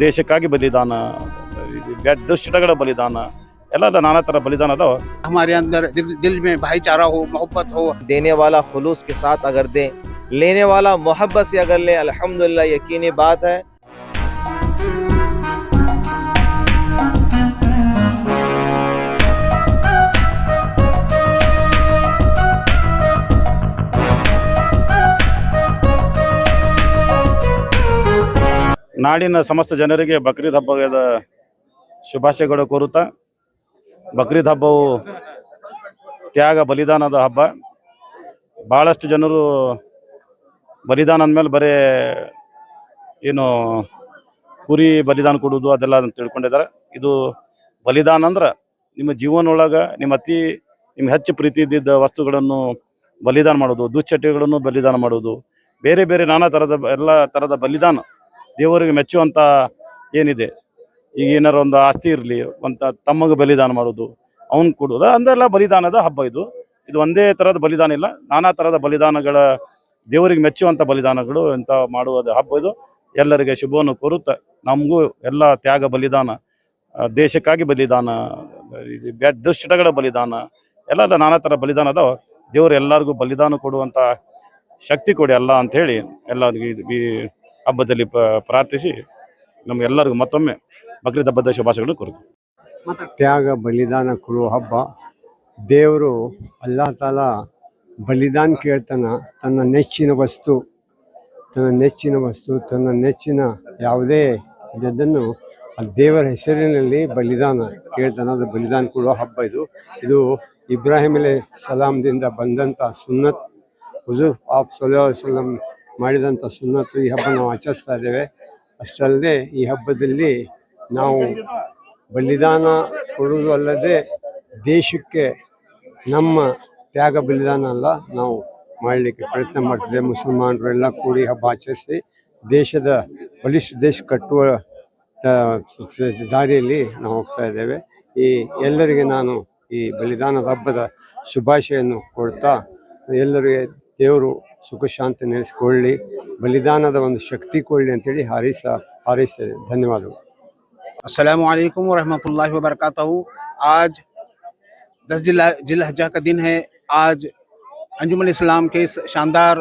ದೇಶಕ್ಕಾಗಿ ಬಲಿದಾನ ದುಷ್ಟಗಳ ಬಲಿದಾನ اللہ نانا طرح بلیدان ادا ہمارے اندر دل, دل میں بھائی چارہ ہو محبت ہو دینے والا خلوص کے ساتھ اگر دیں لینے والا محبت سے اگر لیں الحمدللہ یقینی بات ہے ನಾಡಿನ ಸಮಸ್ತ ಜನರಿಗೆ ಬಕ್ರೀದ್ ಹಬ್ಬದ ಶುಭಾಶಯಗಳು ಕೋರುತ್ತಾ, ಬಕ್ರೀದ್ ಹಬ್ಬವು ತ್ಯಾಗ ಬಲಿದಾನದ ಹಬ್ಬ. ಭಾಳಷ್ಟು ಜನರು ಬಲಿದಾನ ಅಂದಮೇಲೆ ಬರೇ ಏನು ಕುರಿ ಬಲಿದಾನ ಕೊಡುವುದು ಅದೆಲ್ಲ ಅಂತ ತಿಳ್ಕೊಂಡಿದ್ದಾರೆ. ಇದು ಬಲಿದಾನ ಅಂದ್ರೆ ನಿಮ್ಮ ಜೀವನ ಒಳಗೆ ನಿಮ್ಮ ಅತಿ, ನಿಮ್ಮ ಹೆಚ್ಚು ಪ್ರೀತಿ ಇದ್ದಿದ್ದ ವಸ್ತುಗಳನ್ನು ಬಲಿದಾನ ಮಾಡೋದು ದುಶ್ಚಟಗಳನ್ನು ಬಲಿದಾನ ಮಾಡೋದು ಬೇರೆ ಬೇರೆ ನಾನಾ ಥರದ ಎಲ್ಲ ಥರದ ಬಲಿದಾನ ದೇವರಿಗೆ ಮೆಚ್ಚುವಂಥ ಏನಿದೆ? ಈಗ ಏನಾರು ಒಂದು ಆಸ್ತಿ ಇರಲಿ ಅಂತ ತಮ್ಮಗೆ ಬಲಿದಾನ ಮಾಡೋದು, ಅವನ್ ಕೊಡೋದು, ಅಂದೆಲ್ಲ ಬಲಿದಾನದ ಹಬ್ಬ ಇದು. ಇದು ಒಂದೇ ಥರದ ಬಲಿದಾನ ಇಲ್ಲ, ನಾನಾ ಥರದ ಬಲಿದಾನಗಳ, ದೇವರಿಗೆ ಮೆಚ್ಚುವಂಥ ಬಲಿದಾನಗಳು ಅಂತ ಮಾಡುವ ಹಬ್ಬ ಇದು. ಎಲ್ಲರಿಗೆ ಶುಭವನ್ನು ಕೋರುತ್ತಾ ನಮಗೂ ಎಲ್ಲ ತ್ಯಾಗ ಬಲಿದಾನ ದೇಶಕ್ಕಾಗಿ ಬಲಿದಾನ ದುಶ್ಚಟಗಳ ಬಲಿದಾನ ಎಲ್ಲ ನಾನಾ ಥರ ಬಲಿದಾನ ಅದಾವ. ದೇವರು ಎಲ್ಲರಿಗೂ ಬಲಿದಾನ ಕೊಡುವಂಥ ಶಕ್ತಿ ಕೊಡಿ ಅಲ್ಲ ಅಂತ ಹೇಳಿ ಎಲ್ಲರಿಗೂ ಈ ಹಬ್ಬದಲ್ಲಿ ಪ್ರಾರ್ಥಿಸಿ ನಮಗೆಲ್ಲರಿಗೂ ಮತ್ತೊಮ್ಮೆ ಬಕ್ರೀದ್ ಹಬ್ಬದ ಶುಭಾಶಯಗಳು ಕೋರುತ್ತೇವೆ ತ್ಯಾಗ, ಬಲಿದಾನ ಕೊಡುವ ಹಬ್ಬ. ದೇವರು ಅಲ್ಲಾ ತಾಲ ಬಲಿದಾನ ಕೇಳ್ತಾನ. ತನ್ನ ನೆಚ್ಚಿನ ವಸ್ತು, ತನ್ನ ನೆಚ್ಚಿನ ವಸ್ತು, ತನ್ನ ನೆಚ್ಚಿನ ಯಾವುದೇ ಇದನ್ನು ದೇವರ ಹೆಸರಿನಲ್ಲಿ ಬಲಿದಾನ ಕೇಳ್ತಾನ. ಅದು ಬಲಿದಾನ ಕೊಡುವ ಹಬ್ಬ ಇದು. ಇದು ಇಬ್ರಾಹಿಂ ಅಲೆ ಸಲಾಂದಿಂದ ಬಂದಂಥ ಸುನ್ನತ್. ಹುಜೂಫ್ ಆಫ್ ಸಲಾ ಮಾಡಿದಂಥ ಸುನ್ನತ್ತು ಈ ಹಬ್ಬ ನಾವು ಆಚರಿಸ್ತಾ ಇದ್ದೇವೆ. ಅಷ್ಟಲ್ಲದೆ ಈ ಹಬ್ಬದಲ್ಲಿ ನಾವು ಬಲಿದಾನ ಕೊಡುವುದು ಅಲ್ಲದೆ ದೇಶಕ್ಕೆ ನಮ್ಮ ತ್ಯಾಗ ಬಲಿದಾನ ಅಲ್ಲ, ನಾವು ಮಾಡಲಿಕ್ಕೆ ಪ್ರಯತ್ನ ಮಾಡ್ತಿದ್ದೆ ಮುಸಲ್ಮಾನರು ಎಲ್ಲ ಕೂಡಿ ಹಬ್ಬ ಆಚರಿಸಿ ದೇಶದ ಬಲಿಷ್ಠ ದೇಶ ಕಟ್ಟುವ ದಾರಿಯಲ್ಲಿ ನಾವು ಹೋಗ್ತಾ ಇದ್ದೇವೆ. ಈ ಎಲ್ಲರಿಗೆ ನಾನು ಈ ಬಲಿದಾನದ ಹಬ್ಬದ ಶುಭಾಶಯನ್ನು ಕೊಡ್ತಾ ಎಲ್ಲರಿಗೆ ದೇವರು ಸುಖ ಶಾಂತಿ ನೆನೆಸ್ಕೊಳ್ಳಿ ಬಲಿದಾನದ ಒಂದು ಶಕ್ತಿ ಕೊಡಲಿ ಅಂತೇಳಿ ಹಾರೈಸ، ಹಾರೈಸ್ತೇನೆ. ಧನ್ಯವಾದಗಳು. السلام علیکم ورحمۃ اللہ وبرکاتہ آج دس جلا جل حجہ کا دن ہے آج انجمن اسلام کے اس شاندار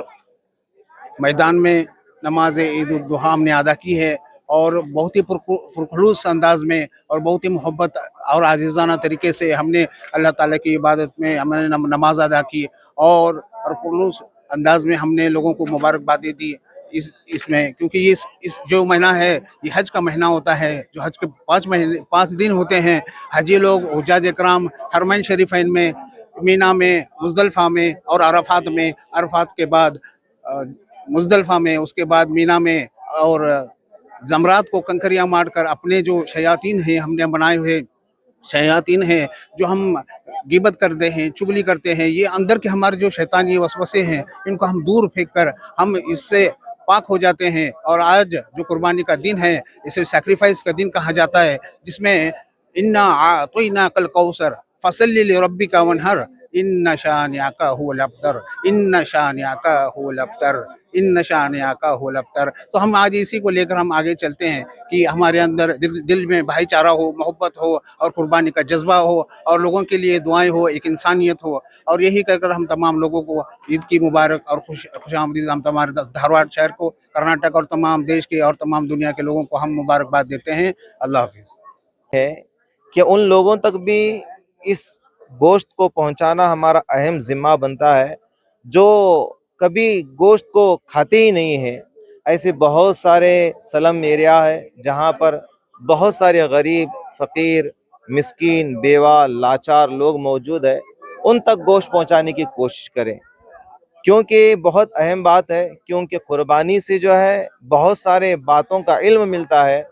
میدان میں نماز عید الاضحیٰ ہم نے ادا کی ہے اور بہت ہی پرخلوص انداز میں اور بہت ہی محبت اور عزیزانہ طریقے سے ہم نے اللہ تعالیٰ کی عبادت میں ہم نے نماز ادا کی اور خلوص انداز میں ہم نے لوگوں کو مبارکبادیں دی اس اس میں، کیونکہ اس اس جو مہینہ ہے، یہ حج کا مہینہ ہوتا ہے، جو حج کے پانچ مہینے، پانچ دن ہوتے ہیں حجی لوگ، حجاج اکرام، حرمین شریفین میں، مینا میں، مزدلفہ میں اور عرفات میں، عرفات کے بعد مزدلفہ میں، اس کے بعد مینا میں اور زمرات کو کنکریاں مار کر اپنے جو شیاطین ہیں، ہم نے بنائے ہوئے شیاطین ہیں جو ہم غیبت کرتے ہیں، چگلی کرتے ہیں۔ یہ اندر کے ہمارے جو شیطانی وسوسے ہیں، ان کو ہم دور پھینک کر ہم اس سے پاک ہو جاتے ہیں۔ اور آج جو قربانی کا دن ہے، اسے سیکریفائز کا دن کہا جاتا ہے، جس میں انا آتوینا کل کوثر فصل ربی کا ونہر ان نشانیہ کا ہو لبتر ان نشانیہ کا ہو لبتر ان نشانیہ کا ہو لبتر تو ہم آج اسی کو لے کر ہم آگے چلتے ہیں کہ ہمارے اندر دل, دل میں بھائی چارہ ہو محبت ہو اور قربانی کا جذبہ ہو اور لوگوں کے لیے دعائیں ہو ایک انسانیت ہو اور یہی کر کر ہم تمام لوگوں کو عید کی مبارک اور خوش خوش آمدید ہم تمہارے دھارواڑ شہر کو کرناٹک اور تمام دیش کے اور تمام دنیا کے لوگوں کو ہم مبارکباد دیتے ہیں۔ اللہ حافظ۔ ہے کہ ان لوگوں تک بھی اس گوشت کو پہنچانا ہمارا اہم ذمہ بنتا ہے، جو کبھی گوشت کو کھاتے ہی نہیں ہیں۔ ایسے بہت سارے سلم ایریا ہے جہاں پر بہت سارے غریب، فقیر، مسکین، بیوہ، لاچار لوگ موجود ہے ان تک گوشت پہنچانے کی کوشش کریں۔ کیونکہ بہت اہم بات ہے، کیونکہ قربانی سے جو ہے بہت سارے باتوں کا علم ملتا ہے۔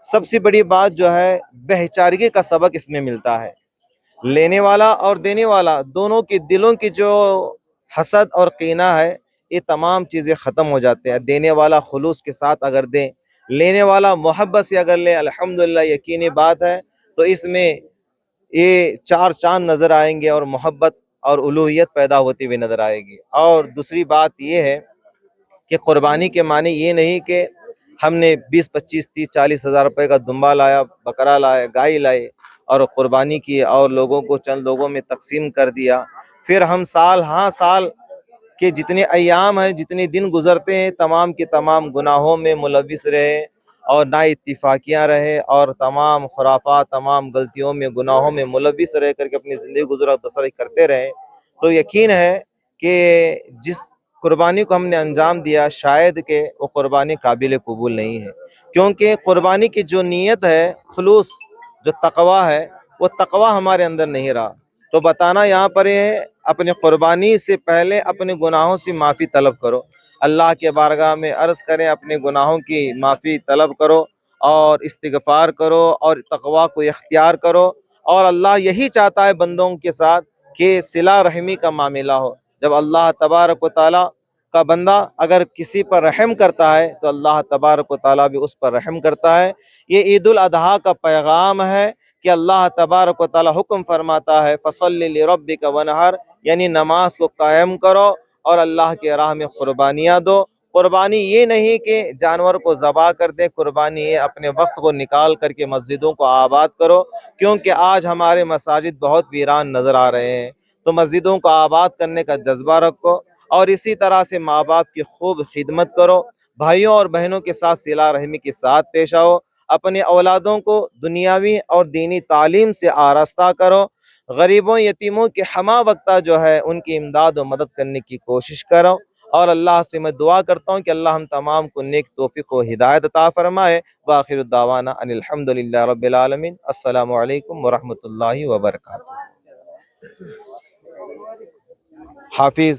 سب سے بڑی بات جو ہے، بہچارگی کا سبق اس میں ملتا ہے۔ لینے والا اور دینے والا دونوں کے دلوں کی جو حسد اور قینہ ہے، یہ تمام چیزیں ختم ہو جاتے ہیں۔ دینے والا خلوص کے ساتھ اگر دیں، لینے والا محبت سے اگر لیں الحمدللہ یقینی بات ہے۔ تو اس میں یہ چار چاند نظر آئیں گے اور محبت اور الوحیت پیدا ہوتی ہوئی نظر آئے گی۔ اور دوسری بات یہ ہے کہ قربانی کے معنی یہ نہیں کہ ہم نے بیس، پچیس، تیس، چالیس ہزار روپے کا دمبا لایا، بکرا لائے گائے لائے۔ اور قربانی کی اور لوگوں کو چند لوگوں میں تقسیم کر دیا۔ پھر ہم سال ہاں سال کے جتنے ایام ہیں، جتنے دن گزرتے ہیں، تمام کے تمام گناہوں میں ملوث رہے اور نہ اتفاقیاں رہے اور تمام خرافات، تمام غلطیوں میں، گناہوں میں ملوث رہ کر کے اپنی زندگی گزرا بسر کرتے رہے۔ تو یقین ہے کہ جس قربانی کو ہم نے انجام دیا، شاید کہ وہ قربانی قابل قبول نہیں ہے۔ کیونکہ قربانی کی جو نیت ہے، خلوص جو تقوا ہے، وہ تقوا ہمارے اندر نہیں رہا۔ تو بتانا یہاں پر یہ اپنی قربانی سے پہلے اپنے گناہوں سے معافی طلب کرو۔ اللہ کے بارگاہ میں عرض کریں اپنے گناہوں کی معافی طلب کرو اور استغفار کرو اور تقوا کو اختیار کرو۔ اور اللہ یہی چاہتا ہے بندوں کے ساتھ کہ صلہ رحمی کا معاملہ ہو۔ جب اللہ تبارک و تعالیٰ کا بندہ اگر کسی پر رحم کرتا ہے تو اللہ تبارک و تعالیٰ بھی اس پر رحم کرتا ہے۔ یہ عید الاضحیٰ کا پیغام ہے کہ اللہ تبارک و تعالیٰ حکم فرماتا ہے، فصل رب کا ونہر یعنی نماز کو قائم کرو اور اللہ کے راہ میں قربانیاں دو۔ قربانی یہ نہیں کہ جانور کو ذبح کر دیں قربانی یہ اپنے وقت کو نکال کر کے مسجدوں کو آباد کرو، کیونکہ آج ہمارے مساجد بہت ویران نظر آ رہے ہیں۔ تو مسجدوں کو آباد کرنے کا جذبہ رکھو۔ اور اسی طرح سے ماں باپ کی خوب خدمت کرو، بھائیوں اور بہنوں کے ساتھ سلا رحمی کے ساتھ پیش آؤ، اپنے اولادوں کو دنیاوی اور دینی تعلیم سے آراستہ کرو۔ غریبوں، یتیموں کے ہما وقتہ جو ہے، ان کی امداد و مدد کرنے کی کوشش کرو۔ اور اللہ سے میں دعا کرتا ہوں کہ اللہ ہم تمام کو نیک توفیق و ہدایت عطا فرمائے۔ باخر الدعوانا ان الحمدللہ رب العالمین۔ السلام علیکم ورحمۃ اللہ وبرکاتہ۔ حافظ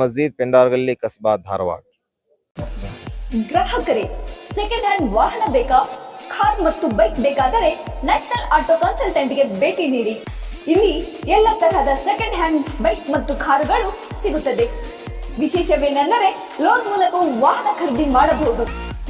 ಮಸ್ಜಿದ್ ಪೆಂಡಾರ್ಗಲ್ಲಿ ಕಸ್ಬಾ ಧಾರವಾಡ ಗ್ರಾಹಕರೇ ಸೆಕೆಂಡ್ ಹ್ಯಾಂಡ್ ವಾಹನ ಬೇಕಾ? ಕಾರ್ ಮತ್ತು ಬೈಕ್ ಬೇಕಾದರೆ ನ್ಯಾಷನಲ್ ಆಟೋ ಕನ್ಸಲ್ಟೆಂಟ್ಗೆ ಭೇಟಿ ನೀಡಿ. ಇಲ್ಲಿ ಎಲ್ಲ ತರಹದ ಸೆಕೆಂಡ್ ಹ್ಯಾಂಡ್ ಬೈಕ್ ಮತ್ತು ಕಾರುಗಳು ಸಿಗುತ್ತದೆ. ವಿಶೇಷವೇನೆಂದರೆ, ಲೋನ್ ಮೂಲಕವೂ ವಾಹನ ಖರೀದಿ ಮಾಡಬಹುದು.